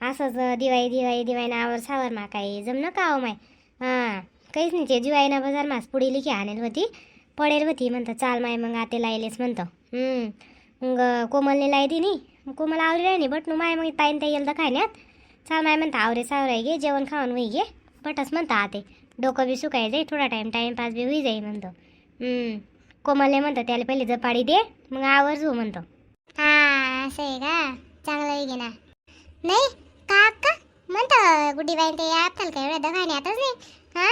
असंच दिवाळी दिवाळी दिवाळी नावावर सावर मा काही जमणं का हो माय? हां काहीच नाही ते दिवाळीना बाजार मास पुढे लिखी आणेल होती पडेल होती म्हणतं चाल माय मग आते लायलेस म्हणतं. मग कोमलने लाई नी मग कोमल आवरी नाही बट माय मग ताईन ताई येईल तर खाण्यात. चाल माय म्हणतं आवरे सावराय घे जेवण खाऊन होई घे बटच म्हणतं आते. डोकं बी सुकाय जाई थोडा टाईम टाईमपास बी होई जाई म्हणतो. कोमलने म्हणतं त्याला पहिले जपाडी दे मग आवर जाऊ म्हणतो. हा असं आहे का? चांगलं आहे गे ना. नाही का अक्का म्हणतं गुड्डी बाई ते आपल्याला काय एवढ्या दखाण्यातच नाही? हा?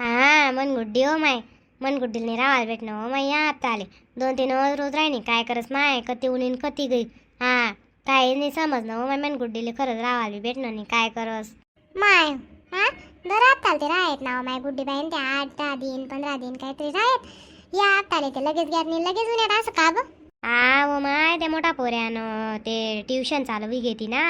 हा मन गुड्डी हो माय. मन गुड्डीला राहायला भेटणं हो माय या आता आले दोन तीन रोज रोज राहिनी काय करस माय? कती उलीन कती गई. हा काय नाही समजणं हो माय मन गुड्डीला खरंच राहायला भेटणं नाही काय करस? माय हा? दरात चालते राहत ना माय गुड्डी बाई ते आठ दहा दिन पंधरा दिन काहीतरी राहत. या आपताले ते लगेच नाही लगेच उन्हात असं का ब हा हो माय ते मोठा पोऱ्यानं ते ट्युशन चालवी घेती ना.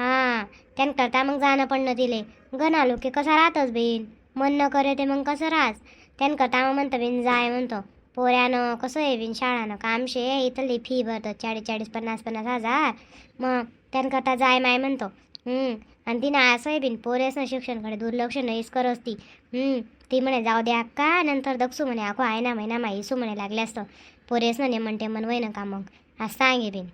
हा त्यान करता मग जाणं पडणं तिले गण आलो की कसा राहतच बेन? मन न करे ते मग कसं राहस? त्यान करता मग म्हणतं बिन जाय म्हणतो. पोऱ्यानं कसं आहे बिन शाळानं? काम शे इथली फी भरतात. चाळीस चाळीस पन्नास पन्नास हजार. मग त्यान करता जाय माय म्हणतो. आणि तिनं असं आहे बिन पोरेसनं शिक्षणकडे दुर्लक्ष नाहीच करस ती. ती म्हणे जाऊ द्या का नंतर दक्षू म्हणे. अको आहे ना महिना माई सू म्हणे लागले असतं. पोरेसनं नेमन टेमन वय ना का मग? असं सांगे बिन.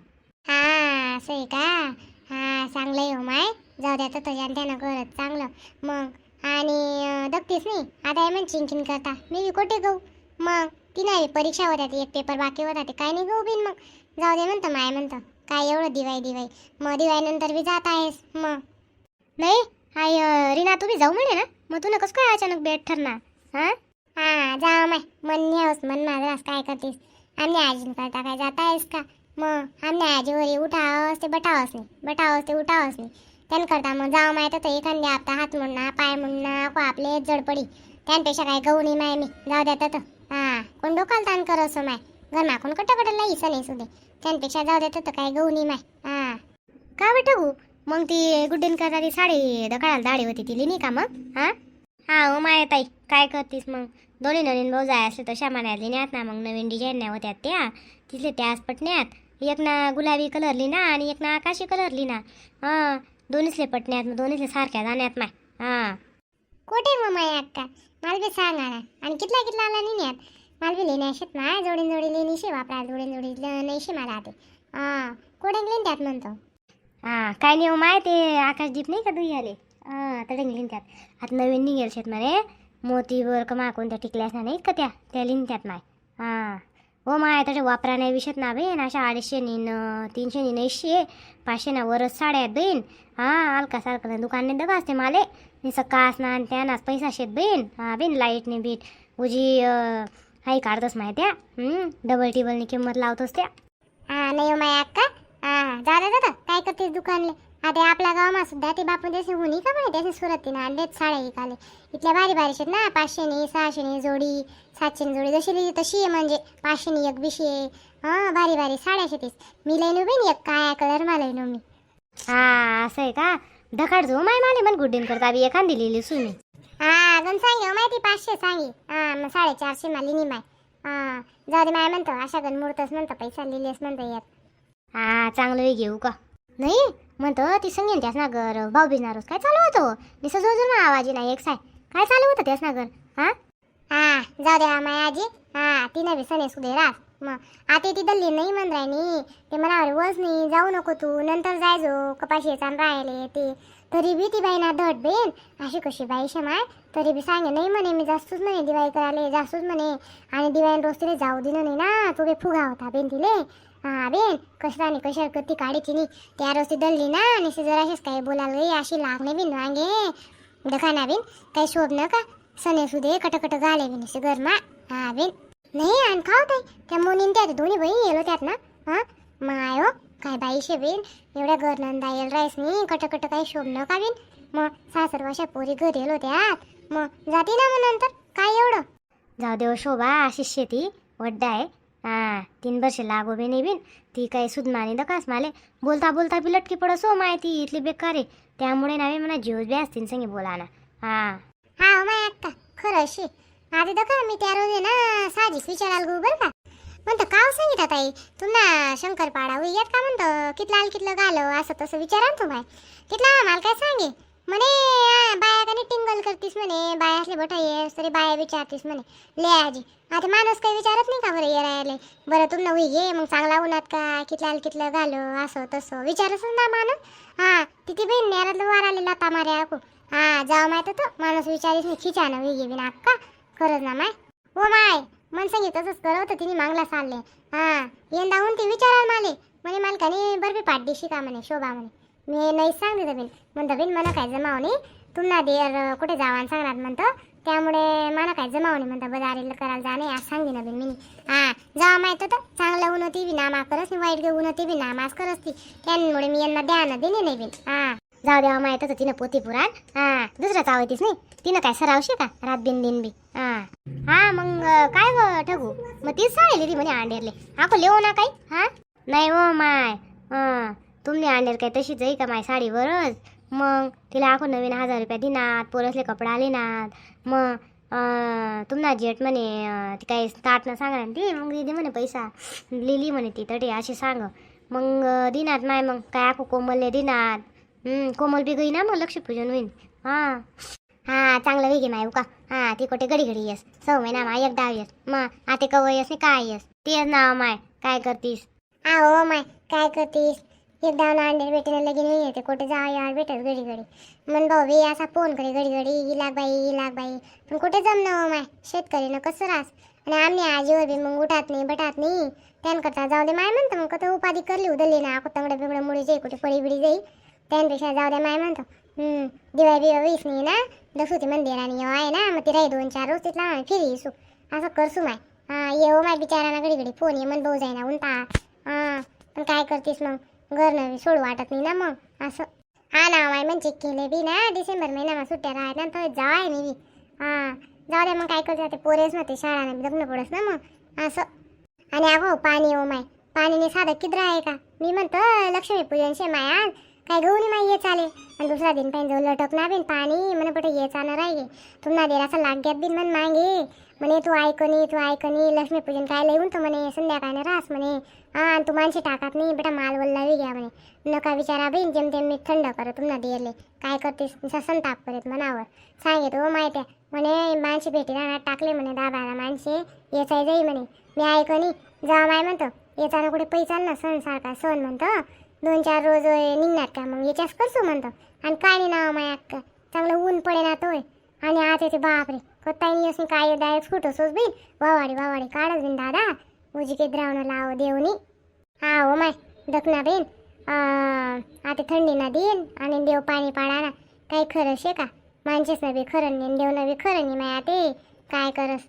हा असं आहे का? हा चांगलं आहे हो माय. जाऊ द्या तर तुझ्या त्यानं करत चांगलं. मग आणि दगतीस नाही आता आहे म्हण चिंकिन करता. मी बी कोठे गहू? मग ती नाही परीक्षा होत्या ती एक पेपर बाकी होता ते काय नाही गहू बिन मग. जाऊ दे म्हणतं माय म्हणतं. काय एवढं दिवाळी दिवाळी. मग दिवाळीनंतर बी जात आहेस मग. नाही हाय रीना तुम्ही जाऊ म्हणे ना? मग तुला नकोस काय अचानक बेट ठरणार? हां? हां जा माय. मन न्यावस मन माझं काय करतेस? आम्ही आजीन करता काय जात आहेस का? मग? आमने आजीवरी उठावस ते बटावस नाही. बटावस ते उठावस नाही. त्यान करता मग जाव माय तर एखाद्या आपला हात म्हणणं पाय म्हणणं को आपले जड पडी काय गहू नाही माय मी. जाऊ देतात तर हा कोण डोकाल ताण कर असं माय. घर माकून कट कट लाई नाही सुदे त्यांपेक्षा जाऊ देतात तर काय गहू नाही माय. हा. का बेटू मग ती गुड्डीन करता ती साडी दकाळाला दाढी होती ती नाही का मग? हां? हा ओ हो माय ताई. काय करतीस मग? दोन्ही नवीन भाऊ जाय असले तशा म्हणायला लिण्यात ना. मग नवीन डिझाईन नाही होत्या त्या. तिथले त्याच पटण्यात. एक ना गुलाबी कलर लिना आणि एक ना आकाशी कलर लिना हां दोन्हीसले पटण्यात दोन्हीसले सारख्या जाण्यात माय. हां. कोठे मग माय अक्का? मला बी सांगा ना. आणि कितला कितला आला नेण्यात मला बी लेणे असेत ना जोडीन जोडी लेणीशी वापरा जोडीन जोडी नाहीशी मला आते. हां कोठे लेन त्यात म्हणतो. हां काय नाही हो माय ते आकाशदीप नाही का दुई आले हां तडे लिहिन त्यात आता नवीन निघेल शेत मोतीवर का मा कोणत्या टिकल्यास ना नाही का त्या? त्या लिहिन त्यात माय. हां. हो माझ्याकडे त्याच्या वापरा नाही ना बेन अशा अडीचशे नी न तीनशे नी नऊशे पाचशे ना वरच साड्या आहेत बेन हां अलका सारखं दुकानने दगा असते माले. नि सकास ना आणि त्यानाच पैसा शेत बेन हां बेन लाईटने बीट. उजी अं, हाई काढतोस माय त्या. डबल टिबलनी किंमत लावतोस त्या. हां नाही हो माय अक्का. हां जा दादा काय करतेस दुकानले? आता आपल्या गावामा सुद्धा ते बापू देशी हुनी का म्हणे त्याचे सुरतीनं? आणलेत साड्या इकाले इथल्या भारी भारी आहेत ना पाचशेनी सहाशेनी जोडी सातशेनी जोडी. जशी लिहिली तशी आहे म्हणजे. पाचशेनी एक बिशी आहे हां भारी भारी साड्या शेतीस. मी लईन उभी एक काळ्या कलर मा लईन मी. हा असं आहे का? ढकाड जो माय माले मन गुड्डीन करता बी एखादी लिहिली सुमी हा गण सांगे हो माहिती पाचशे सांगे. हा मग साडेचारशे माली नि माय. हा जाऊ दे माय म्हणतो अशा गण मुहूर्तच म्हणतो पैसा लिहिलेस म्हणतो यात. हा चांगलं घेऊ का? नाही म्हणतो ती संगीन त्यास ना घर भाऊ बिजनारोस काय चालू होतो? निसं जो ना आवाजी नाही एक साय. काय चालू होतं त्यास ना घर हा? हा जाऊ द्या हा माय आजी. हा तिनं बी येसू सुदे रास मग आता ती दल्ली नाही म्हण राहिनी ते म्हणावर वस नाही जाऊ नको तू. नंतर जायजो कपाशी चान राहिले ते. तरी बी ती बाई ना धड बेन. अशी कशी बाई शमाय तरी बी सांगे नाही म्हणे मी जास्तच म्हणे दिवाळी करायला जास्तच म्हणे. आणि दिवाळी रोज तिला जाऊ दिलं नाही ना. तुगे फुगा होता बेन तिले. हा बेन कशाने कशा कती काढीची नी त्या रोज दलली ना आणि जरा अशीच काही बोलायला गई अशी लागणे बिन वांगे. दखाना बिन काही शोभ न का? सने सुदे कटकट गाले बिन असे गरमा हा बेन नाही आणि खाऊ ताई त्या मुनीन त्यात दोन्ही बहीण येलो त्यात ना. हा? माय हो काय बाईशे बिन एवढ्या घर नंदा येल राहीस नी कटकट काही शोभ न का बिन? मग सासर वाशा पोरी घरी येलो त्यात. मग जाते ना मग नंतर काय एवढं? जाऊ देव शोभा अशी शेती वड्डा आहे. हा तीन वर्ष लागो बी नाही बिन ती काही सुदमानी दकास माले। बोलता बोलता बी लटकी पडस हो माहिती इथली बेकार। आहे त्यामुळे नावे म्हणा जीव बी असतील संगे बोला ना हा हा माय अक्का खरं अशी। आधी दखा मी त्या रोज आहे ना साहजिक विचाराल गो बरं का? म्हणतं काव सांगितलं ताई तुमना शंकरपाडा उयात का? म्हणतं कितला कितलं घालं असं तसं विचारा ना तुम्हाला तिथला माल काय सांगे म्हणे बाया का टिंगल करतीस म्हणे बायासले बट येस तरी बाया विचारतीस म्हणे. ले आजी. आता माणूस काही विचारत नाही का बरं ये राहिले? बरं तुमनं उई घे मग चांगला उन्हात का कितला कितलं घालो असं तसं. विचारच ना माणूस. हा तिथे बहीण नेरातलं वार आले लता मारे आकू हा जाऊ माहीत तो माणूस विचारीस नाही खिचानं उई घे बिना अक्का खरंच ना माय. हो माय मन सांगित तसंच करवतं तिने मागला चालले हा यंदा होऊन ते विचाराल माले. म्हणे मालकाने बरबी पाठ दिशी का म्हणे शोभा म्हणे. मी नाही सांगते दबीन. म्हणतं बिन मला काय जमाव नाही तुम्हाला देर कुठे जावान आणि सांगणार? म्हणतं. त्यामुळे मला काय जमावणी? नाही म्हणतं बजारीला करायला जाणे आज सांगे ना मी. हा जावा माहीत होतं? चांगलं ऊन होती बी नामा करस मी वाईट ऊन होती बी नामाज करस ती. त्यामुळे मी यांना द्या ना नाही बिन. हां जाऊ द्यावा माहीत होतं तिनं पोती पुराण. हा दुसरं चावतीस नाही. तिनं काय सरावशी का? रात दिन दिन बी. हा हा मग काय ग ठगू? मग तीच सांगितली ती म्हणे अंडेरले आको लिहू ना काही? हा? नाही हो माय. हां तुमने अंडेर काय तशीच आहे का माय साडीवरच? मग तिला आखो नवीन हजार रुपया दिनात पोरसले कपडा आले नात. मग तुम्हाला तुमना जेट म्हणे ती काही ताटनं सांगा ना ती. मग दे म्हणे पैसा. लिहिली म्हणे ती तटे अशी सांग. मग दिनात माय मग काय आखो कोमलले दिनात. कोमल बी गई ना मग लक्ष्मीपूजन होईन. हां. हां चांगलं वेगे माय का हा ती कुठे घडी घडी येस. सौ महिना माय एक डाव येस. मग आते कव येस नाही काय येस. तेच नाव माय काय करतीस? आहो हो माय काय करतीस? एक डाव अंडे भेटेन लगीन नाही येते कुठे जाऊ यार भेटत घडी घडी मन भाऊ बी असा फोन करे घडी घडी इलाक बाई इलाक बाई. पण कुठे जमणं हो माय? शेतकरीनं कसं रास? आणि आम्ही आजीवर बी मग उठात नाही बटात नाही. त्यांकरता जाऊ दे माय म्हणतो मग कसं उपाधी करली उदलली ना आपण तंगडं बिंगडं मुळे जाई कुठे पडी बिडी जाई. त्यांपेक्षा जाऊ दे माय म्हणतो. दिवाळी बिवा वीस नाही ना? दसूती मंदिर आणि येऊ आहे ना? मग ती राही दोन चार रोज तिथला फिरी येसू. असं करसू माय. हा येऊ हो माय बिचाराना घडी घडी फोन ये मन भाऊ जाईना उंटा हा पण काय करतीस मग? घर नवी सोडू वाटत नाही ना मग. असं. हा ना माय म्हणजे केले बी ना डिसेंबर महिन्यामा सुट्ट्या राहत ना तर जाय मी बी. हा जाऊ दे मग काय करते ते पोरेस ना ते शाळा लग्न पडस ना मग. असं. आणि अगो पाणी ओ माय पाणीने साधं किद्र आहे का? मी म्हणतो लक्ष्मीपूजन शे माय काय काय गहूनी माय ये चाले. आणि दुसरा दिन पाहिजे जाऊ लटक ना बिन पाणी म्हणे पटे ये चालणार आहे तुम्हाला देर असं लाग्यात बिन मन मागे. म्हणे तू ऐकणी तू ऐकनी लक्ष्मीपूजन काय लिहून तो म्हणे संध्याकाळने रास म्हणे. हा आणि तू नाही बेटा माल वल्लावी घ्या म्हणे. नका विचारा बी जेम तेम मी थंड करत तुम्हाला देरले काय करतेस? तुमचा संताप करत मनावर. सांगे हो माहिती आहे म्हणे माणशी भेटी राहणार टाकले म्हणे दहा बारा माणसे येचाय जाई म्हणे. मी ऐकनी जा माय म्हणतो. येताना कुठे पैसा ना सण सारखा सण म्हणतो. दोन चार रोज निघणार का मग? याच्याच करसो म्हणतो. आणि काय नाही नाव माय अक्का? चांगलं ऊन पडे ना तोय. आणि आता येते बापरे. कत्ताय नाही असं काय डायरेक्ट फुटोसोच बी वावाडी वावाडी काढच बीन दादा. उजी के द्रावणं लाव देवनी हा हो माय दखना बेन. आता थंडी ना देईन आणि देव पाणी पाडा ना. काही खरं शे का? माणसेच नव्हे खरं नाही देव नव्हे खरं नाही माया ते. काय करस?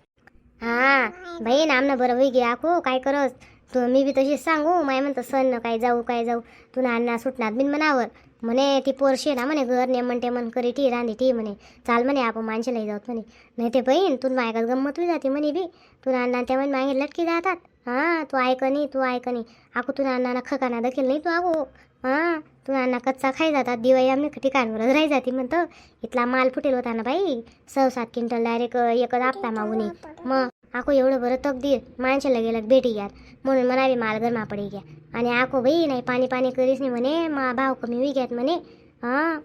हा बहीण आमनं बरं होई गे आखो काय करस? तू मी बी तशीच सांगू माय म्हणतो सण न काय जाऊ काय जाऊ. तू अण्णा सुटणार बिन मनावर म्हणे ती पोरशी ना म्हणे घर ने म्हणते मन करी टी रांधी टी म्हणे. चाल म्हणे आपण माणसाला जाऊत म्हणे. नाही ते बहीण तू मायकात गंमत होई जाते म्हणे बी. तू अण्णा त्या म्हणे मागे लटकी जातात. हां तू ऐकनी तू ऐकनी आको तुला अण्णाला खकाना देखील नाही तू आगो हां तू अण्णा कच्चा खाई जातात दिवाळी आम्ही ठिकाणवरच राही जाते म्हणतं. इथला माल फुटेल होता ना बाई सव सात क्विंटल डायरेक्ट एकच आपता मागून. मग आको एवढं बरं तकदीर माणसाला गेलं भेटी घ्या म्हणून बी माल गरमा पडी घ्या. आणि आको बाई नाही पाणी पाणी करीस नाही म्हणे मा भाव कमी होई घ्यात म्हणे. हां.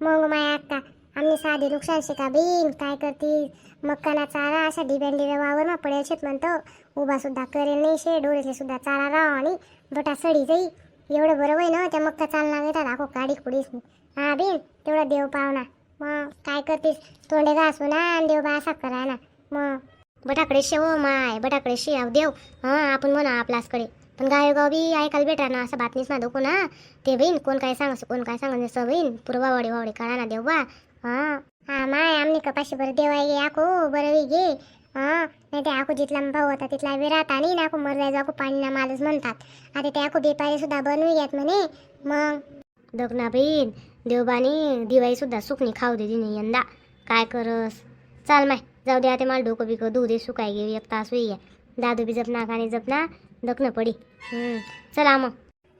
मग माय अक्का आम्ही साधी नुकसान शिका बीन काय करती? मक्काना चारा अशा डिब्यान डिब्या वावर मा पडेल शेत म्हणतो. उभा सुद्धा करेल नाही शे डोळेचे सुद्धा चारा राव आणि बटा सडी जाई. एवढं बरं वय ना त्या मक्का चालना येतात दाखव काडी कुडीस हा बीन तेवढा देव पावना. मग काय करतीस? तोंडे घासू ना आणि देव बा असा करा ना मग बटाकडे शेव माय बटाकडे शेव देव. हां आपण म्हणा आपलासकडे. पण गायोगाव बी ऐकायला भेटा ना असं बातमीच ना धोको ना. ते बहीण कोण काय सांगस कोण काय सांगस असं बहीण पुरवा वाडी वावडी काढा ना देव बा. हां. हा माय आमनी कपाशी बरं देवाय गे आको बरं वी गे हां नाही ते आको जिथला भाऊ होता तिथला विरात आणि नाको मर जायचो आको पाणी ना मालच म्हणतात. आता ते आको बेपारी सुद्धा बनवी घ्यात म्हणे. मग? दगना बहीण देवबानी दिवाळी सुद्धा सुकणी खाऊ दे तिने यंदा. काय करस? चाल माय जाऊ दे आता मला डोकं बिकं धुऊ दे सुकाय गे एक तास होई दादू बी जपना काने जपना दखणं पडी. चला मग.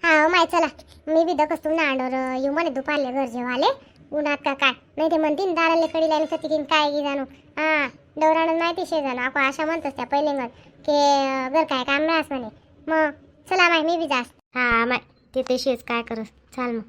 हा माय चला. मी बी दखस तुम्हाला अंडोर येऊ म्हणे दुपारले घर जेवाले. उन्हात का काय? नाही ते म्हणतीन दाराले कडी लाईन कती काय की जाणू. हा डवरानं माहिती शे जाणू. आपण अशा म्हणतोस त्या पहिले की घर काय काम नाही म्हणे. मग चला माय मी बी जास्त हा माय ते तशीच काय करस. चाल मग.